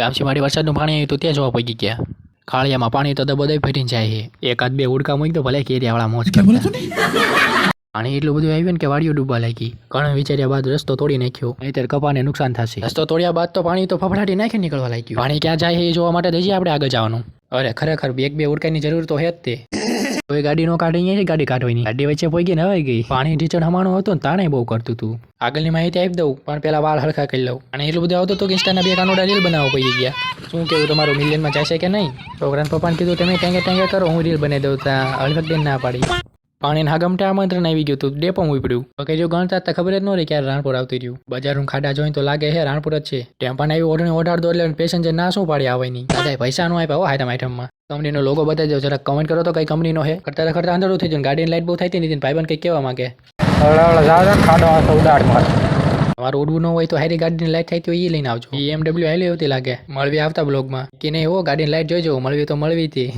મારી વરસાદનું પાણી આવ્યું તો ત્યાં જોવા પગી ગયા. ખાળિયામાં પાણી તો બધા ફેરીને જાય છે. એકાદ બે ઉડકા મૂકી તો ભલે કેરિયાવાળા મોજ કરતા. પાણી એટલું બધું આવ્યું ને કે વાડીઓ ડૂબવા લાગી. ઘણા વિચાર્યા બાદ રસ્તો તોડી નાખ્યો. નહીતર કપાને નુકસાન થશે. રસ્તો તોડ્યા બાદ તો પાણી તો ફફડાટી નાખી નીકળવા લાગ્યું. પાણી ક્યાં જાય એ જોવા માટે જઈએ આપણે આગળ જવાનું. અરે ખરેખર એક બે ઉડકાની જરૂર તો હે જ તે. કોઈ ગાડી નો કાઢી અહીંયા ગાડી કાઢવાની. ગાડી વચ્ચે ગઈ ને હવાઈ ગઈ. પાણી ટીચર હમાણું હતું ને તાણે બહુ કરતું હતું આગળની માહિતી આપી દઉં, પણ પેલા વાળ હરખા કરી લઉં. અને એટલું બધું આવતું હતું કે ઇન્સ્ટાના બે કાનોડા રીલ બનાવવા પડી ગયા. શું કેવું, તમારું મિલિયનમાં જશે કે નહીં? છોકરાને પપ્પાને કીધું, તમે ટેંગે ટેંગે કરો, હું રીલ બનાવી દઉં ત્યાં હળવક દેન ના પાડી. પાણી ના ગમટે આમંત્રણ આવી ગયું હતું, ડેપો ઉપડ્યું. તો કે જો ગણતા તો ખબર જ ન રહી ક્યારે રાણપુર આવતી રહ્યું. બજારનું ખાડા જોઈને તો લાગે હે, રાણપુર જ છે. ટેમ્પાને આવી ઓઢણી ઓઢાડ દો એટલે પેસેન્જર ના શું પાડી આવે નહીં દાદા પૈસા નો આપ્યા હોય આઈટમ આઈટમમાં કંપનીનો લોગો બતાવી દો. જરાક કમેન્ટ કરો તો કઈ કંપનીનો છે કરતા કરતા અંધારું થઈ જાય ગાડીની લાઇટ બહુ થઈ હતી નીતિન ભાઈબંધ કંઈક કહેવા માગે. તમારું ઉડવું ન હોય તો હારી ગાડીની લાઈટ થાય તો એ લઈને આવજો. એમડબ્લ્યુ હેલી આવતી લાગે. મળવી આવતા બ્લોગમાં કે નહીં હો ગાડીની લાઈટ જોઈજો મળવી તો મળવી હતી